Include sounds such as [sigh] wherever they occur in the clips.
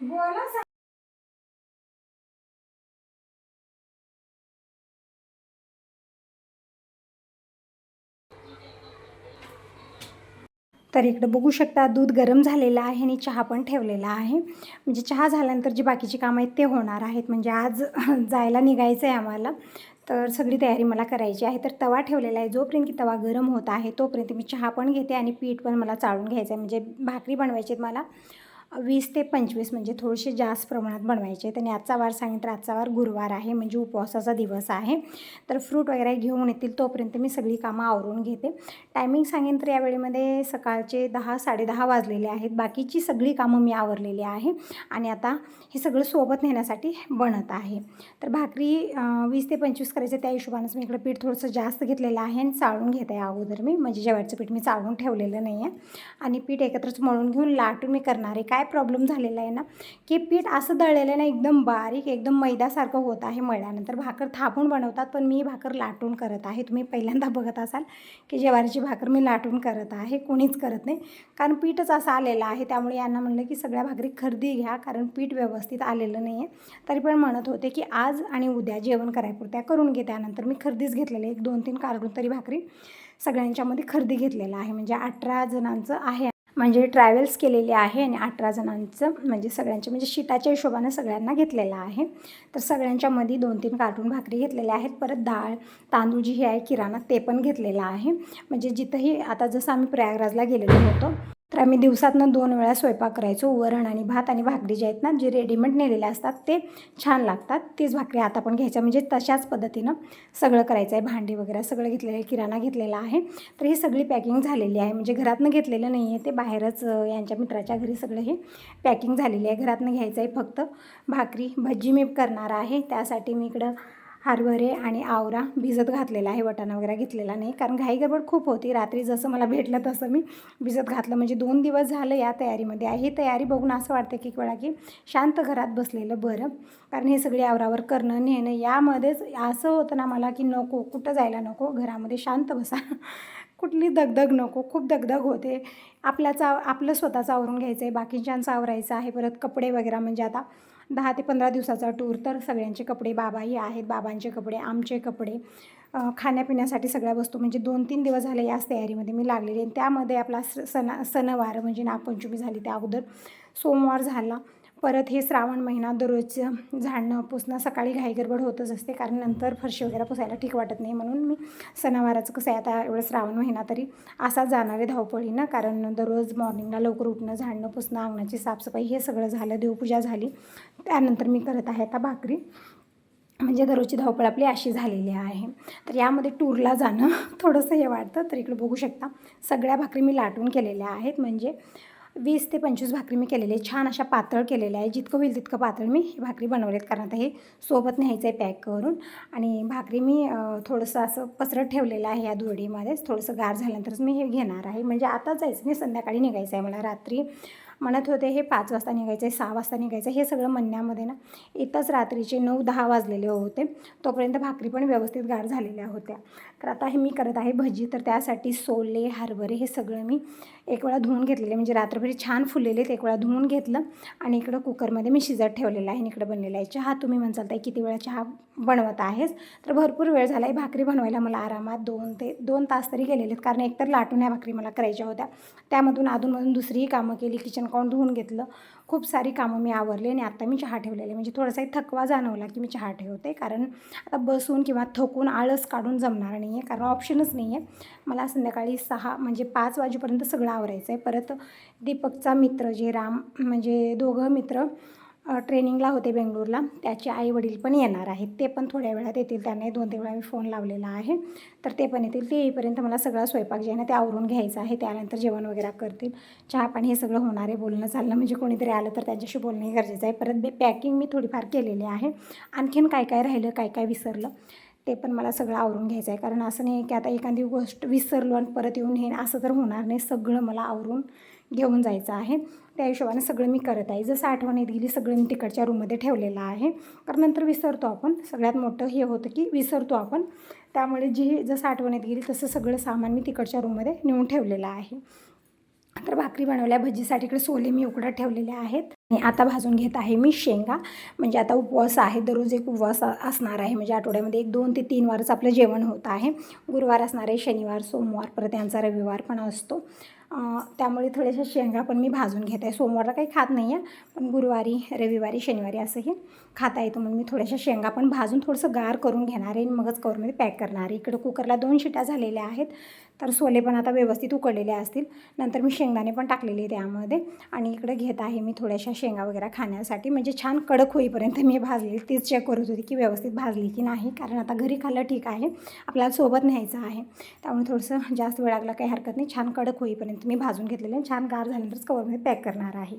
बोला तर इकडं बघू शकता दूध गरम झालेलं आहे आणि चहा पण ठेवलेला आहे. म्हणजे चहा झाल्यानंतर जी बाकीची कामं आहेत ते होणार आहेत. म्हणजे आज [laughs] जायला निघायचं आहे आम्हाला. तर सगळी तयारी मला करायची आहे. तर तवा ठेवलेला आहे जोपर्यंत की तवा गरम होत आहे तोपर्यंत मी चहा पण घेते आणि पीठ पण मला चाळून घ्यायचं आहे. म्हणजे भाकरी बनवायची आहेत मला. वीस ते पंचवीस म्हणजे थोडेसे जास्त प्रमाणात बनवायचे आहेत. आणि आजचा वार सांगितलं तर आजचा वार गुरुवार आहे म्हणजे उपवासाचा दिवस आहे. तर फ्रूट वगैरे घेऊन येतील तोपर्यंत मी सगळी कामं आवरून घेते. टायमिंग सांगेन तर या वेळेमध्ये सकाळचे दहा साडेदहा वाजलेले आहेत. बाकीची सगळी कामं मी आवरलेली आहे. आणि आता हे सगळं सोबत नेण्यासाठी बनत आहे. तर भाकरी वीस ते पंचवीस करायचे त्या हिशोबानंच मी इकडं पीठ थोडंसं जास्त घेतलेलं आहे आणि चाळून घेत आहे अगोदर मी. म्हणजे जेवायचं पीठ मी चाळून ठेवलेलं नाही आहे. आणि पीठ एकत्रच मळून घेऊन लाटून मी करणार आहे. काय प्रॉब्लेम झालेला आहे ना की पीठ असं दळलेलं ना एकदम बारीक एकदम मैद्यासारखं होत आहे मळल्यानंतर. भाकर थापून बनवतात पण मी भाकर लाटून करत आहे. तुम्ही पहिल्यांदा बघत असाल की ज्वारीची भाकर मी लाटून करत आहे कोणीच करत नाही. कारण पीठच असं आलेलं आहे त्यामुळे यांना म्हणलं की सगळ्या भाकरी खरेदी घ्या कारण पीठ व्यवस्थित आलेलं नाही आहे तरी पण म्हणत होते की आज आणि उद्या जेवण करायपुरत्या करून घे त्यानंतर मी खरेदीच घेतलेलं आहे. एक दोन तीन काढून तरी भाकरी सगळ्यांच्यामध्ये खरेदी घेतलेलं आहे. म्हणजे अठरा जणांचं आहे. म्हणजे ट्रॅव्हल्स केलेले आहे आणि अठरा जणांचं म्हणजे सगळ्यांचे म्हणजे शीटाच्या हिशोबानं सगळ्यांना घेतलेलं आहे. तर सगळ्यांच्यामध्ये दोन तीन कार्टून भाकरी घेतलेल्या आहेत. परत डाळ तांदूळ जी हे आहे किराणा ते पण घेतलेलं आहे. म्हणजे जिथंही आता जसं आम्ही प्रयागराजला गेलेलो होतो तर आम्ही दिवसातनं दोन वेळा स्वयंपाक करायचो. वरण आणि भात आणि भाकरी जे आहेत ना जे रेडीमेड नेलेले असतात ते छान लागतात. तीच भाकरी आता पण घ्यायच्या म्हणजे तशाच पद्धतीनं सगळं करायचं आहे. भांडी वगैरे सगळं घेतलेलं आहे किराणा घेतलेला आहे. तर ही सगळी पॅकिंग झालेली आहे. म्हणजे घरातनं घेतलेलं नाही आहे ते. बाहेरच यांच्या मित्राच्या घरी सगळं हे पॅकिंग झालेली आहे. घरातनं घ्यायचं आहे फक्त भाकरी. भजी मी करणार आहे. त्यासाठी मी इकडं हरभरे आणि आवरा भिजत घातलेला आहे वटाणा वगैरे घेतलेला नाही. कारण घाई गडबड खूप होती. रात्री जसं मला भेटलं तसं मी भिजत घातलं. म्हणजे दोन दिवस झालं या तयारीमध्ये. आहे ही तयारी बघून असं वाटतं की वेळा की शांत घरात बसलेलं बरं. कारण हे सगळे आवरावर करणं नेणं यामध्येच असं होतं ना मला की नको कुठं जायला नको? घरामध्ये शांत बसा. [laughs] कुठली दगदग नको? खूप दगदग होते. आपल्याचा आपलं स्वतःचं आवरून घ्यायचं आहे बाकीच्यांचं आवरायचं आहे. परत कपडे वगैरे म्हणजे आता दहा ते पंधरा दिवसाचा टूर तर सगळ्यांचे कपडे बाबाही आहेत बाबांचे कपडे आमचे कपडे. खाण्यापिण्यासाठी सगळ्या वस्तू म्हणजे दोन तीन दिवस झाले याच तयारीमध्ये मी लागलेली आणि त्यामध्ये आपला स सणा सणवार म्हणजे नागपंचमी झाली त्या अगोदर. सोमवार झाला. परत हे श्रावण महिना दररोजचं झाडणं पुसणं सकाळी घाईगडबड होतच असते. कारण नंतर फरशी वगैरे पुसायला ठीक वाटत नाही. म्हणून मी सणावाराचं कसं आहे आता एवढं श्रावण महिना तरी असा जाणारे धावपळीनं कारण दररोज मॉर्निंगला लवकर उठणं झाडणं पुसणं अंगणाची साफसफाई हे सगळं झालं देवपूजा झाली. त्यानंतर मी करत आहे आता भाकरी. म्हणजे दररोजची धावपळ आपली अशी झालेली आहे. तर यामध्ये टूरला जाणं [laughs] थोडंसं हे वाटतं तर इकडे बघू शकता सगळ्या भाकरी मी लाटून केलेल्या आहेत. म्हणजे वीस ते पंचवीस भाकरी मी केलेली आहे. छान अशा पातळ केलेल्या आहे जितकं होईल तितकं पातळ मी ही भाकरी बनवलेत कारण आता हे सोबत न्यायचं आहे पॅक करून. आणि भाकरी मी थोडंसं असं पसरत ठेवलेलं आहे या धुळीमध्येच. थोडंसं गार झाल्यानंतरच मी हे घेणार आहे. म्हणजे आता जायचं नाही संध्याकाळी निघायचं आहे मला रात्री. म्हणत होते हे पाच वाजता निघायचं आहे सहा वाजता निघायचं हे सगळं म्हणण्यामध्ये ना इथंच रात्रीचे नऊ दहा वाजलेले होते. तोपर्यंत भाकरी पण व्यवस्थित गार झालेल्या होत्या. तर आता हे मी करत आहे भजी. तर त्यासाठी सोले हरभरे हे सगळं मी एक वेळा धुवून घेतलेले. म्हणजे रात्रभरी छान फुललेले एक वेळा धुवून घेतलं. आणि इकडं कुकरमध्ये मी शिजत ठेवलेलं आहे आणि इकडं बनलेला आहे. चहा तुम्ही म्हणचाल ताई किती वेळा चहा बनवत आहेस. तर भरपूर वेळ झाला आहे भाकरी बनवायला. मला आरामात दोन ते दोन तास तरी गेलेले आहेत. कारण एकतर लाटून ह्या भाकरी मला करायच्या होत्या. त्यामधून अधूनमधून दुसरीही कामं केली. किचन काउंट धुवून घेतलं. खूप सारी कामं मी आवरली आणि आत्ता मी चहा ठेवलेले. म्हणजे थोडासा एक थकवा जाणवला की मी चहा ठेवते. कारण आता बसून किंवा थकून आळस काढून जमणार नाही आहे. कारण ऑप्शनच नाही आहे. मला संध्याकाळी सहा म्हणजे पाच वाजेपर्यंत सगळं आवरायचं आहे. परत दीपकचा मित्र जे राम म्हणजे दोघं मित्र ट्रेनिंगला होते बेंगळूरला त्याचे आई वडील पण येणार आहेत. ते पण थोड्या वेळात येतील. त्यांना दोन तीन वेळा मी फोन लावलेला आहे. तर ते पण येतील. ते येईपर्यंत मला सगळा स्वयंपाक जे आहे ना ते आवरून घ्यायचं आहे. त्यानंतर जेवण वगैरे करतील. चहा पाणी हे सगळं होणार आहे. बोलणं चाललं म्हणजे कोणीतरी आलं तर त्यांच्याशी बोलणंही गरजेचं आहे. परत बे पॅकिंग मी थोडीफार केलेली आहे. आणखीन काय काय राहिलं काय काय विसरलं. ते पण मला सगळं आवरून घ्यायचं आहे कारण असं नाही की आता एखादी गोष्ट विसरलो आणि परत येऊन हे असं तर होणार नाही. सगळं मला आवरून घेऊन जायचं आहे. त्या हिशोबाने सगळं मी करत आहे. जसं आठवणीत गेली सगळं मी तिकडच्या रूममध्ये ठेवलेलं आहे. कारण नंतर विसरतो आपण. सगळ्यात मोठं हे होतं की विसरतो आपण. त्यामुळे जी जसं आठवणीत येत गेली तसं सगळं सामान मी तिकडच्या रूममध्ये नेऊन ठेवलेलं आहे. तर भाकरी बनवल्या भजीसाठी इकडे सोले मी उकडत ठेवलेले आहेत. आणि आता भाजून घेत आहे मी शेंगा. म्हणजे आता उपवास आहे दररोज एक उपवास असणार आहे. म्हणजे आठवड्यामध्ये एक दोन ते तीन वारच आपलं जेवण होत आहे. गुरुवार असणार आहे शनिवार सोमवार परत यांचा रविवार पण असतो. त्यामुळे थोड्याशा शेंगा पण मी भाजून घेत आहे. सोमवारला काही खात नाही आहे पण गुरुवारी रविवारी शनिवारी असंही खाता येतो म्हणून मी थोड्याशा शेंगा पण भाजून थोडंसं गार करून घेणार आहे आणि मगच कवरमध्ये पॅक करणार आहे. इकडं कुकरला दोन शिट्या झालेल्या आहेत तर सोले पण आता व्यवस्थित उकडलेले असतील. नंतर मी शेंगदाणे पण टाकलेले त्यामध्ये आणि इकडं घेत आहे मी थोड्याशा शेंगा वगैरे खाण्यासाठी. म्हणजे छान कडक होईपर्यंत मी भाजली. तीच चेक करत होती की व्यवस्थित भाजली की नाही कारण आता घरी खाल्लं ठीक आहे. आपल्याला सोबत न्यायचं आहे. त्यामुळे थोडंसं जास्त वेळ लागला काही हरकत नाही. छान कडक होईपर्यंत मी भाजून घेतलेलं आहे छान गार झाल्यानंतरच कवरमध्ये पॅक करणार आहे.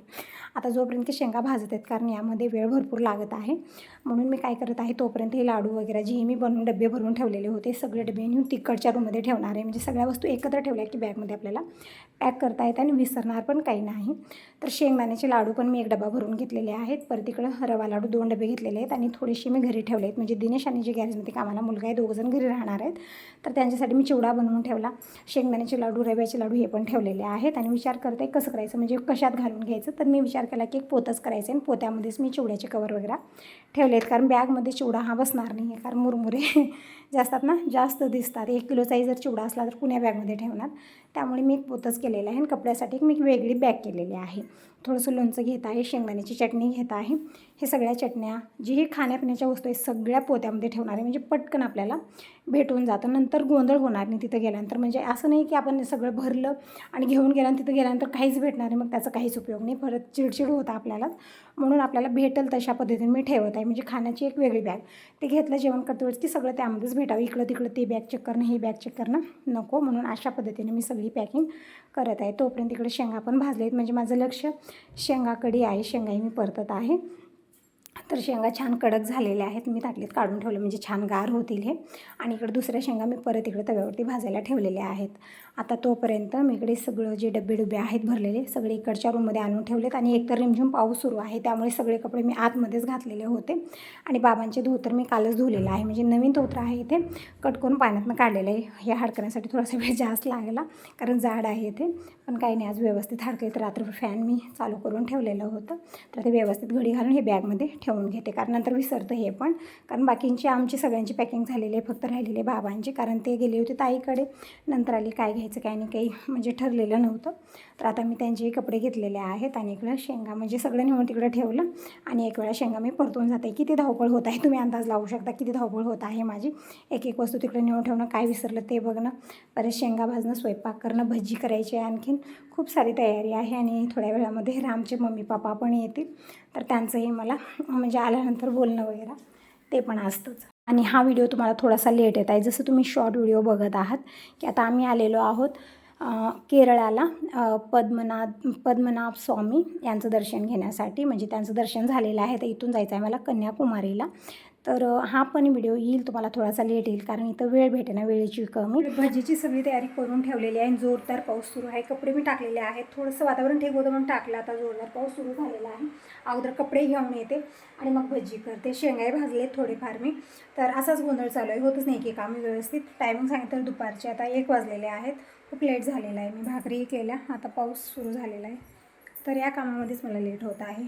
आता जोपर्यंत की शेंगा भाजत आहेत कारण यामध्ये वेळ भरपूर लागत आहे म्हणून मी काय करत आहे तोपर्यंत हे लाडू वगैरे जे मी बनवून डबे भरून ठेवलेले होते सगळे डबे नेऊन तिकडच्या रूममध्ये ठेवणार आहे. म्हणजे सगळ्या वस्तू एकत्र ठेवल्या की बॅगमध्ये आपल्याला पॅक करता येतं आणि विसरणार पण काही नाही. तर शेंगदाण्याचे लाडू पण मी एक डबा भरून घेतलेले आहेत. परत इकडं रवा लाडू दोन डबे घेतलेले आहेत आणि थोडेसे मी घरी ठेवले आहेत. म्हणजे दिनेश आणि जे गॅरेजमध्ये कामाला मुलगा आहे दोघंजण घरी राहणार आहेत. तर त्यांच्यासाठी मी चिवडा बनवून ठेवला. शेंगदाण्याचे लाडू रव्याचे लाडू हे पण ठेवले ठेवलेले आहेत आणि विचार करते कसं करायचं म्हणजे कशात घालून घ्यायचं. तर मी विचार केला की एक पोतच करायचं आणि पोत्यामध्येच मी चिवड्याचे कवर वगैरे ठेवले आहेत कारण बॅगमध्ये चिवडा हा बसणार नाही आहे कारण मुरमुरे [laughs] जास्तात ना जास्त दिसतात. एक किलोचाही जर चिवडा असला तर पुण्या बॅगमध्ये ठेवणार? त्यामुळे मी एक पोतच केलेलं आहे आणि कपड्यासाठी एक मी एक वेगळी बॅग केलेली आहे. थोडंसं लोणचं घेत आहे शेंगदाण्याची चटणी घेत आहे. हे सगळ्या चटण्या जी खाण्यापिण्याच्या वस्तू आहे सगळ्या पोत्यामध्ये ठेवणार आहे. म्हणजे पटकन आपल्याला भेटून जातं. नंतर गोंधळ होणार नाही तिथं गेल्यानंतर. म्हणजे असं नाही की आपण सगळं भरलं आणि घेऊन गेलं तिथं गेल्यानंतर काहीच भेटणार नाही. मग त्याचा काहीच उपयोग नाही. परत चिडचिड होतं आपल्याला. म्हणून आपल्याला भेटेल तशा पद्धतीने मी ठेवत आहे. म्हणजे खाण्याची एक वेगळी बॅग ते घेतलं जेवण करते वेळेस ती सगळं त्यामध्येच भेटावं. इकडं तिकडं ते बॅग चेक करणं ही बॅग चेक करणं नको. म्हणून अशा पद्धतीने मी सगळी पॅकिंग करत आहे. तोपर्यंत इकडे शेंगा पण भाजले आहेत म्हणजे माझं लक्ष शेंगाकडे आहे शेंगाही मी परतत आहे. तर शेंगा छान कडक झालेल्या आहेत. मी ताटलीत काढून ठेवलं म्हणजे छान गार होतील हे. आणि इकडे दुसऱ्या शेंगा मी परत इकडे तव्यावरती भाजायला ठेवलेल्या आहेत. आता तोपर्यंत मी इकडे सगळं जे डबे डुबे आहेत भरलेले सगळे इकडच्या रूममध्ये आणून ठेवलेत. आणि एकतर रिमझिम पाऊस सुरू आहे त्यामुळे सगळे कपडे मी आतमध्येच घातलेले होते. आणि बाबांचे धोतर मी कालच धुलेलं आहे. म्हणजे नवीन धोतर आहे इथे. कट करून पाण्यातनं काढलेलं आहे. हे हाडकण्यासाठी थोडासा वेळ जास्त लागला कारण जाड आहे इथे. पण काही नाही आज व्यवस्थित हाडकले तर रात्र फॅन मी चालू करून ठेवलेलं होतं. तर ते व्यवस्थित घडी घालून हे बॅगमध्ये ठेवून घेते. कारण नंतर विसरतं हे पण. कारण बाकींची आमची सगळ्यांची पॅकिंग झालेली आहे फक्त राहिलेले बाबांची. कारण ते गेले होते ताईकडे. नंतर आली काय घ्यायचं काय नाही काही म्हणजे ठरलेलं नव्हतं. तर आता मी त्यांचेही कपडे घेतलेले आहेत आणि इकडं शेंगा म्हणजे सगळं नेऊन तिकडं ठेवलं. आणि एक वेळा शेंगा मी परतून जाते. किती धावपळ होत आहे तुम्ही अंदाज लावू शकता? किती धावपळ होत आहे माझी? एक एक वस्तू तिकडे नेऊन ठेवणं काय विसरलं ते बघणं. परत शेंगा भाजणं स्वयंपाक करणं भजी करायची आहे आणखीन. खूप सारी तयारी आहे आणि थोड्या वेळामध्ये रामचे मम्मी पप्पा पण येतील. तर त्यांचंही मला म्हणजे आल्यानंतर बोलणं वगैरे ते पण असतंच. आणि हा व्हिडिओ तुम्हाला थोडासा लेट येत आहे. जसं तुम्ही शॉर्ट व्हिडिओ बघत आहात की आता आम्ही आलेलो आहोत केरळाला पद्मनाथ पद्मनाभ स्वामी यांचं दर्शन घेण्यासाठी. म्हणजे त्यांचं दर्शन झालेलं आहे तर इथून जायचं आहे मला कन्याकुमारीला. तर हा पण व्हिडिओ येईल तुम्हाला थोडासा लेट येईल कारण इथं वेळ भेटे ना वेळेची कमी. भजीची सगळी तयारी करून ठेवलेली आहे जोरदार पाऊस सुरू आहे. कपडे मी टाकलेले आहेत. थोडंसं वातावरण ठीक होतं म्हणून टाकलं. आता जोरदार पाऊस सुरू झालेला आहे. अगोदर कपडे घेऊन येते आणि मग भजी करते. शेंगाही भाजले थोडेफार मी. तर असाच गोंधळ चालू आहे. होतच नाही की काम व्यवस्थित. टायमिंग सांगितलं दुपारचे. आता एक वाजलेले आहेत. खूप लेट झालेला आहे. मी भाकरीही केल्या. आता पाऊस सुरू झालेला आहे. तर या कामामध्येच मला लेट होत आहे.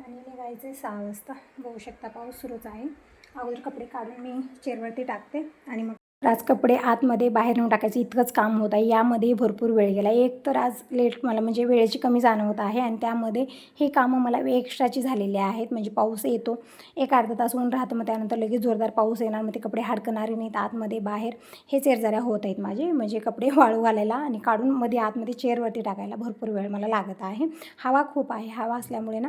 आणि निघायचं आहे सहा वाजता. बघू शकता पाऊस सुरूच आहे. अगोदर कपडे काढून मी चेअरवरती टाकते आणि मग आज कपडे आतमध्ये बाहेर नेऊन टाकायचं. इतकंच काम होत आहे. यामध्ये भरपूर वेळ गेला. एक तर आज लेट मला म्हणजे वेळेची कमी जाणवत आहे आणि त्यामध्ये हे कामं मला एक्स्ट्राची झालेली आहेत. म्हणजे पाऊस येतो एक अर्धा तास ऊन राहतं. मग त्यानंतर लगेच जोरदार पाऊस येणार. मग ते कपडे हाडकणारे नाहीत आतमध्ये बाहेर. हे चेअरजऱ्या होत आहेत माझे. म्हणजे कपडे [laughs] वाळू घालायला आणि काढून मध्ये आतमध्ये चेअरवरती टाकायला भरपूर वेळ मला लागत आहे. हवा खूप आहे. हवा असल्यामुळे ना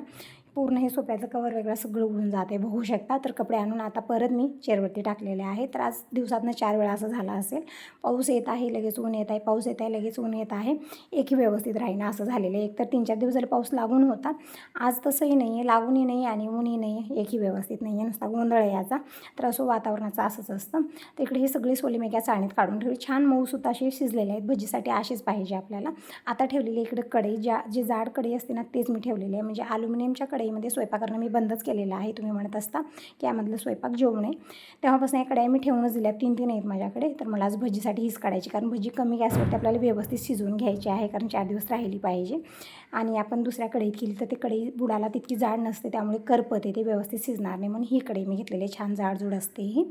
पूर्ण हे सोप्याचं कवर वेगळं सगळं उडून जाते. बघू शकता. तर कपडे आणून आता परत मी चेअरवरती टाकलेले आहे तर आज दिवसातनं चार वेळा असं झालं असेल. पाऊस येत आहे लगेच ऊन येत आहे. पाऊस येत आहे लगेच ऊन येत आहे. एकही व्यवस्थित राहीना असं झालेलं आहे. एक तर तीन चार दिवस झाले पाऊस लागून होता आज तसंही नाही आहे लागूनही नाही आणि ऊनही नाही आहे एकही व्यवस्थित नाही आहे नुसता गोंधळ यायचा याचा. तर असं वातावरणाचं असंच असतं. तर इकडे हे सगळी सोली मी त्या चाळणीत काढून ठेवली. छान मऊसुद्धा असे शिजलेले आहेत. भजीसाठी असेच पाहिजे आपल्याला. आता ठेवलेली इकडे कढई. ज्या जी जाड कढई असते ना तेच मी ठेवलेली आहे. म्हणजे अल्युमिनियमच्या कढई कढईमध्ये स्वयंपाक करणं मी बंदच केलेलं आहे तुम्ही म्हणत असता. की यामधलं स्वयंपाक जेवू नये तेव्हापासून या कढई मी ठेवूनच दिल्या तीन तीन आहेत माझ्याकडे. तर मला आज भजीसाठी हीच काढायची कारण भजी कमी गॅसवरती आपल्याला व्यवस्थित शिजवून घ्यायची आहे कारण चार दिवस राहिली पाहिजे. आणि आपण दुसऱ्या कढईत केली तर ते कढई बुडाला तितकी जाड नसते त्यामुळे करपते ते व्यवस्थित शिजणार नाही. म्हणून ही कढई मी घेतलेली छान जाडजूड असते ही.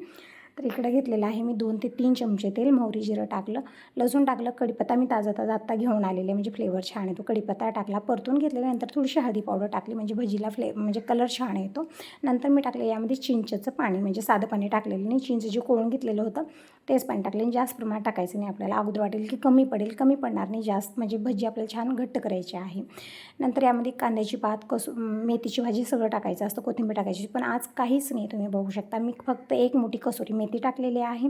तर इकडं घेतलेलं आहे मी दोन ते तीन चमचे तेल मोहरी जिरं टाकलं लसूण टाकलं कढीपत्ता मी ताजा ताजा आत्ता घेऊन आलेले म्हणजे फ्लेवर छान येतो कढीपत्ता टाकला परतून घेतल्यानंतर थोडीशी हळदी पावडर टाकली म्हणजे भजीला फ्ले म्हणजे कलर छान येतो नंतर मी टाकले यामध्ये चिंचेचं पाणी म्हणजे साधं पाणी टाकलेलं नाही. चिंच जे कोळून घेतलेलं होतं तेच पाणी टाकले आणि जास्त प्रमाणात टाकायचं नाही आपल्याला. अगोदर वाटेल की कमी पडेल कमी पडणार नाही. जास्त म्हणजे भजी आपल्याला छान घट्ट करायची आहे. नंतर यामध्ये कांद्याची पात कसू मेथीची भाजी सगळं टाकायचं असतं कोथिंबीर टाकायची पण आज काहीच नाही तुम्ही बघू शकता. मी फक्त एक मोठी कसोरी मेथी टाकलेली आहे.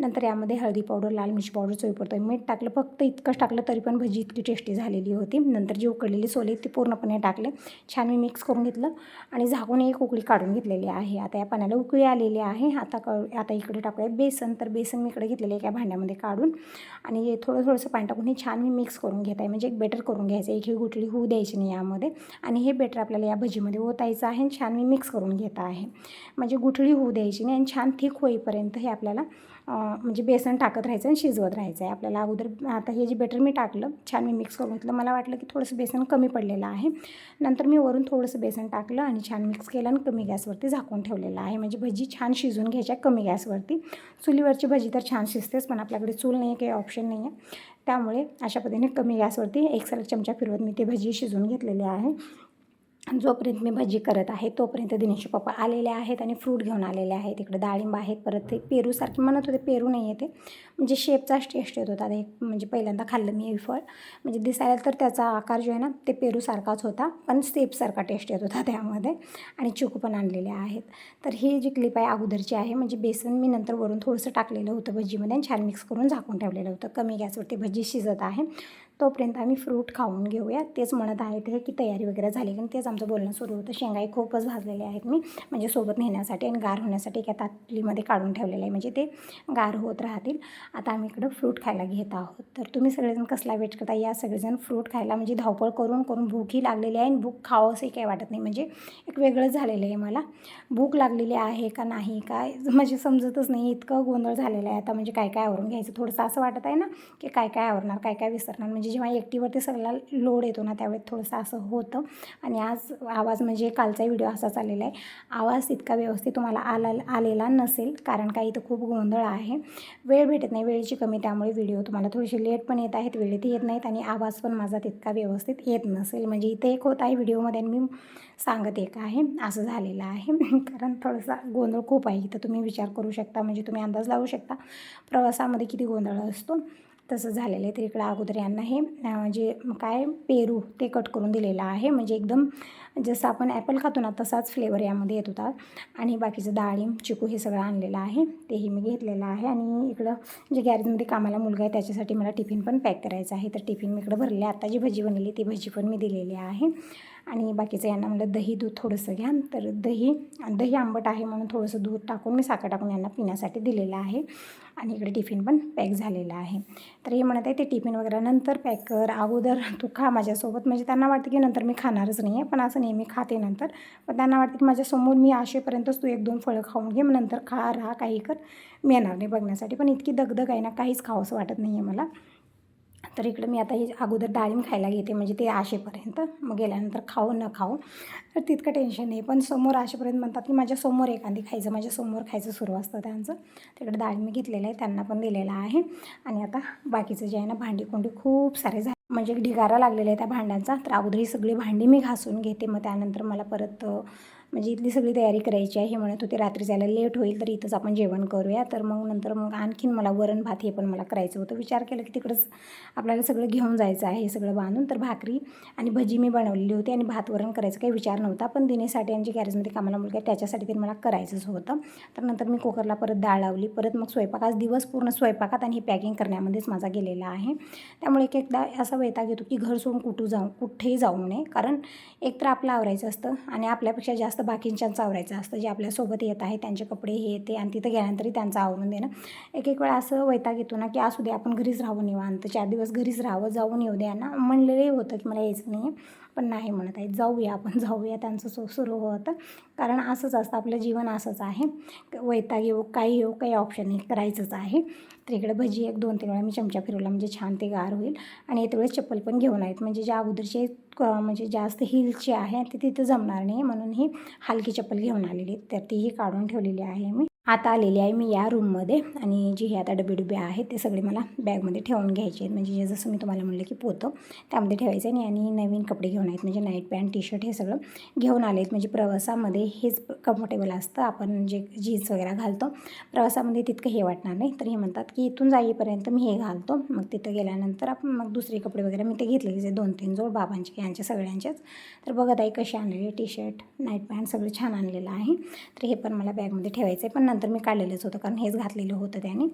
नंतर यामध्ये हळदी पावडर लाल मिरची पावडर चोईपडतो मीठ टाकलं. फक्त इतकंच टाकलं तरी पण भजी इतकी टेस्टी झालेली होती. नंतर जी उकडलेली सोले ती पूर्णपणे टाकले. छान मी मिक्स करून घेतलं आणि झाकून एक उकळी काढून घेतलेली आहे. आता या पाण्याला उकळी आलेली आहे. आता क आता इकडे टाकूया बेसन. तर बेसन मी इकडे घेतलेलं आहे एका भांड्यामध्ये काढून. आणि हे थोडं थोडंसं पाणी टाकून हे छान मी मिक्स करून घेत आहे. म्हणजे एक बेटर करून घ्यायचं. एक ही गुटली होऊ द्यायची नाही यामध्ये. आणि हे बेटर आपल्याला या भजीमध्ये ओतायचं आहे. आणि छान मी मिक्स करून घेत आहे. म्हणजे गुठळी होऊ द्यायची नाही आणि छान थिक होईपर्यंत हे आपल्याला म्हणजे बेसन टाकत राहायचं आणि शिजवत राहायचं आहे. आपल्याला अगोदर आता हे जे बेटर मी टाकलं छान मी मिक्स करून घेतलं. मला वाटलं की थोडंसं बेसन कमी पडलेलं आहे. नंतर मी वरून थोडंसं बेसन टाकलं आणि छान मिक्स केलं आणि कमी गॅसवरती झाकून ठेवलेलं आहे. म्हणजे भजी छान शिजून घ्यायच्या कमी गॅसवरती. चुलीवरची भजी तर छान शिजतेच पण आपल्याकडे चूल नाही आहे काही ऑप्शन नाही आहे त्यामुळे अशा पद्धतीने कमी गॅसवरती एक सलग चमचा फिरवत मी ते भजी शिजवून घेतलेले आहे. जोपर्यंत मी भजी करत आहे तोपर्यंत दिनेश पप्पा आलेले आहेत आणि फ्रूट घेऊन आलेले आहेत. इकडे डाळिंब आहेत परत ते पेरूसारखे म्हणत होते पेरू नाही येते म्हणजे शेपचाच टेस्ट येत होता. एक म्हणजे पहिल्यांदा खाल्लं मी हे फळ. म्हणजे दिसायला तर त्याचा आकार जो आहे ना ते पेरूसारखाच होता पण सेपसारखा टेस्ट येत होता त्यामध्ये. आणि चिकू पण आणलेले आहेत. तर ही जी क्लिप आहे अगोदरची आहे म्हणजे बेसन मी नंतर वरून थोडंसं टाकलेलं होतं भजीमध्ये आणि छान मिक्स करून झाकून ठेवलेलं होतं. कमी गॅसवरती भजी शिजत आहे. तोपर्यंत आम्ही फ्रूट खाऊन घेऊया. तेच म्हणत आहेत हे की तयारी वगैरे झाली कारण तेच आमचं बोलणं सुरू होतं. शेंगाई खूपच भाजलेले आहेत मी. म्हणजे सोबत नेण्यासाठी आणि गार होण्यासाठी एका ताटलीमध्ये काढून ठेवलेलं आहे. म्हणजे ते गार होत राहतील. आता आम्ही इकडं फ्रूट खायला घेत आहोत. तर तुम्ही सगळेजण कसला वेट करता? या सगळेजण फ्रूट खायला म्हणजे धावपळ करून करून भूकही लागलेली आहे आणि भूक खावं असंही काही वाटत नाही. म्हणजे एक वेगळंच झालेलं आहे मला. भूक लागलेली आहे का नाही काय म्हणजे समजतच नाही. इतकं गोंधळ झालेलं आहे. आता म्हणजे काय काय आवरून घ्यायचं? थोडंसं असं वाटत आहे ना की काय काय आवरणार काय काय विसरणार? म्हणजे जेव्हा एकटीवरती सगळ्याला लोड येतो ना त्यावेळेस थोडंसं असं होतं. आणि आज आवाज म्हणजे कालचा व्हिडिओ असाच आलेला आहे. आवाज तितका व्यवस्थित तुम्हाला आला आलेला नसेल कारण काही इथं खूप गोंधळ आहे. वेळ भेटत नाही वेळेची कमी त्यामुळे व्हिडिओ तुम्हाला थोडीशी लेट पण येत आहेत वेळेत येत नाहीत आणि आवाज पण माझा तितका व्यवस्थित येत नसेल. म्हणजे इथे एक होत आहे व्हिडिओमध्ये मी सांगत एक आहे असं झालेलं आहे. [laughs] कारण थोडासा गोंधळ खूप आहे. इथं तुम्ही विचार करू शकता म्हणजे तुम्ही अंदाज लावू शकता. प्रवासामध्ये किती गोंधळ असतो. तसं झालेलं आहे. तर इकडं अगोदर यांना हे जे काय पेरू ते कट करून दिलेलं आहे. म्हणजे एकदम जसं आपण ॲपल खातो ना तसाच फ्लेवर यामध्ये येत होता. आणि बाकीचं डाळिंब चिकू हे सगळं आणलेलं आहे. तेही मी घेतलेलं आहे. आणि इकडं जे गॅरेजमध्ये कामाला मुलगा आहे त्याच्यासाठी मला टिफिन पण पॅक करायचं आहे. तर टिफिन मी इकडं भरले आता जी भजी बनवली ती भजी पण मी दिलेली आहे. आणि बाकीचं यांना म्हणलं दही दूध थोडंसं घ्या. तर दही दही आंबट आहे म्हणून थोडंसं दूध टाकून मी साखर टाकून यांना पिण्यासाठी दिलेलं आहे. आणि इकडे टिफिन पण पॅक झालेला आहे. तर हे म्हणत आहे ते टिफिन वगैरे नंतर पॅक कर. अगोदर तू खा माझ्यासोबत. म्हणजे त्यांना वाटतं की नंतर मी खाणारच नाही आहे पण असं नेहमी खाते नंतर. पण त्यांना वाटतं की माझ्यासमोर मी आशेपर्यंतच तू एक दोन फळं खाऊन घे मग नंतर खा राहा काही कर. मी येणार नाही बघण्यासाठी. पण इतकी दगदग आहे ना काहीच खावंसं वाटत नाही आहे मला. तर इकडं मी आता हे अगोदर डाळिंब खायला घेते म्हणजे ते आशेपर्यंत. मग गेल्यानंतर खाऊ न खाऊ. तर तितकं टेन्शन नाही. पण समोर आशेपर्यंत म्हणतात की माझ्यासमोर एखादी खायचं माझ्यासमोर खायचं सुरू असतं त्यांचं. तिकडे डाळिंब घेतलेलं आहे त्यांना पण दिलेलं आहे. आणि आता बाकीचं जे आहे ना भांडी कोंडी खूप सारे झाले म्हणजे ढिगारा लागलेला आहे त्या भांड्यांचा. तर अगोदर ही सगळी भांडी मी घासून घेते. मग त्यानंतर मला परत म्हणजे इथली सगळी तयारी करायची आहे. हे म्हणत होते रात्री जायला लेट होईल तर इथंच आपण जेवण करूया. तर मग नंतर मग आणखीन मला वरण भात हे पण मला करायचं होतं. विचार केला की तिकडंच आपल्याला सगळं घेऊन जायचं आहे हे सगळं बांधून. तर भाकरी आणि भजी मी बनवलेली होती आणि भात वरण करायचं काही विचार नव्हता. पण दिनेसाठी यांची गॅरेजमध्ये कामाला मुलगा आहे त्याच्यासाठी तरी मला करायचंच होतं. तर नंतर मी कुकरला परत डाळ लावली. परत मग स्वयंपाक आज दिवस पूर्ण स्वयंपाकात आणि हे पॅकिंग करण्यामध्येच माझा गेलेला आहे. त्यामुळे एक एकदा असा वैताग येतो की घर सोडून कुठू जाऊ कुठेही जाऊ नये. कारण एकतर आपलं आवरायचं असतं आणि आपल्यापेक्षा जास्त असतं बाकींच्यांचं आवरायचं असतं. जे आपल्यासोबत येत आहे त्यांचे कपडे हे ते आणि तिथं गेल्यानंतरही त्यांचं आवरून देणं. एक एक वेळा असं वैताग येतो ना की असू दे आपण घरीच राहू निवांत. चार दिवस घरीच राहावं जाऊन येऊ द्या ना. म्हणलेलंही होतं की मला यायचं नाही आहे पण नाही म्हणत आहे जाऊया आपण जाऊया. त्यांचं सु सुरू होतं. कारण असंच असतं. आपलं जीवन असंच आहे. वैताग येऊ काही येऊ काही ऑप्शन नाही. करायचंच आहे. तर इकडे भजी एक दोन तीन वेळा मी चमचा फिरवला. म्हणजे छान ते गार होईल. आणि येते वेळेस चप्पल पण घेऊन आहेत. म्हणजे ज्या अगोदरचे क म्हणजे जास्त हिलचे आहे ते तिथं जमणार नाही. म्हणून ही हलकी चप्पल घेऊन आलेली तर तीही काढून ठेवलेली आहे मी. आता आलेली आहे मी या रूममध्ये आणि जी हे आता डबे डुबे आहेत ते सगळे मला बॅगमध्ये ठेवून घ्यायचे आहेत. म्हणजे जे जसं मी तुम्हाला म्हणलं की पोतं त्यामध्ये ठेवायचं आहे आणि नवीन कपडे घेऊन आहेत. म्हणजे नाईट पॅन्ट टी शर्ट हे सगळं घेऊन आले आहेत म्हणजे प्रवासामध्ये हेच कम्फर्टेबल असतं. आपण जे जीन्स वगैरे घालतो प्रवासामध्ये तितकं हे वाटणार नाही. तर हे म्हणतात की इथून जाईपर्यंत मी हे घालतो. मग तिथं गेल्यानंतर आपण मग दुसरे कपडे वगैरे मी ते घेतलेले जे दोन तीन जोड बाबांचे यांचे सगळ्यांचेच. तर बघत आहे कसे आणलेले टी शर्ट नाईट पॅन्ट सगळं छान आणलेलं आहे. तर हे पण मला बॅगमध्ये ठेवायचं आहे पण नंतर मी काढलेलंच होतं कारण हेच घातलेलं होतं त्याने.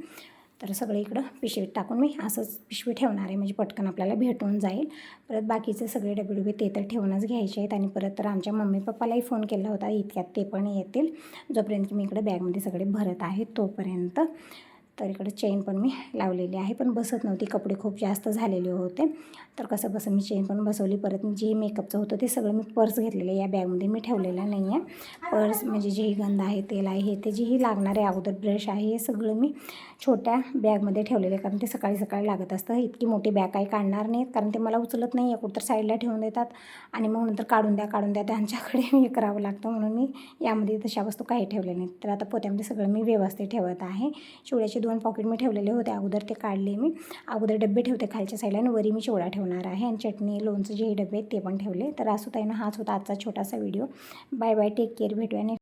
तर सगळं इकडं पिशवीत टाकून मी असंच पिशवी ठेवणार आहे म्हणजे पटकन आपल्याला भेटून जाईल. परत बाकीचे सगळे डबे डुबे ते तर ठेवूनच घ्यायचे आहेत आणि परत तर आमच्या मम्मी पप्पालाही फोन केला होता इतक्यात ते पण येतील. जोपर्यंत की मी इकडे बॅगमध्ये सगळे भरत आहे तोपर्यंत. तर इकडे चेन पण मी लावलेली आहे. पण बसत नव्हती. कपडे खूप जास्त झालेले होते. तर कसं बसं मी चेन पण बसवली. परत मी जे मेकअपचं होतं ते सगळं मी पर्स घेतलेलं आहे. या बॅगमध्ये मी ठेवलेलं नाही आहे. पर्स म्हणजे जेही गंध आहे तेल आहे हे ते जेही लागणारे अगोदर ब्रश आहे हे सगळं मी छोट्या बॅगमध्ये ठेवलेलं आहे. कारण ते सकाळी सकाळी लागत असतं. इतकी मोठी बॅग काही काढणार नाहीत. कारण ते मला उचलत नाही आहे. कुठं साईडला ठेवून देतात. आणि मग नंतर काढून द्या काढून द्या. त्यांच्याकडे [laughs] हे करावं लागतं. म्हणून मी यामध्ये तशा वस्तू काही ठेवल्या नाहीत. तर आता पोत्यामध्ये सगळं मी व्यवस्थित ठेवत आहे. चिवड्याचे दोन पॉकेट मी ठेवलेले होते. अगोदर ते काढले मी. अगोदर डबे ठेवते खालच्या साईडला आणि वरी मी चिवडा ठेवणार आहे. आणि चटणी लोणचं जे डबे आहेत ते पण ठेवले. तर असं ताईनं हाच होता आजचा छोटासा video bye bye take care भेटूया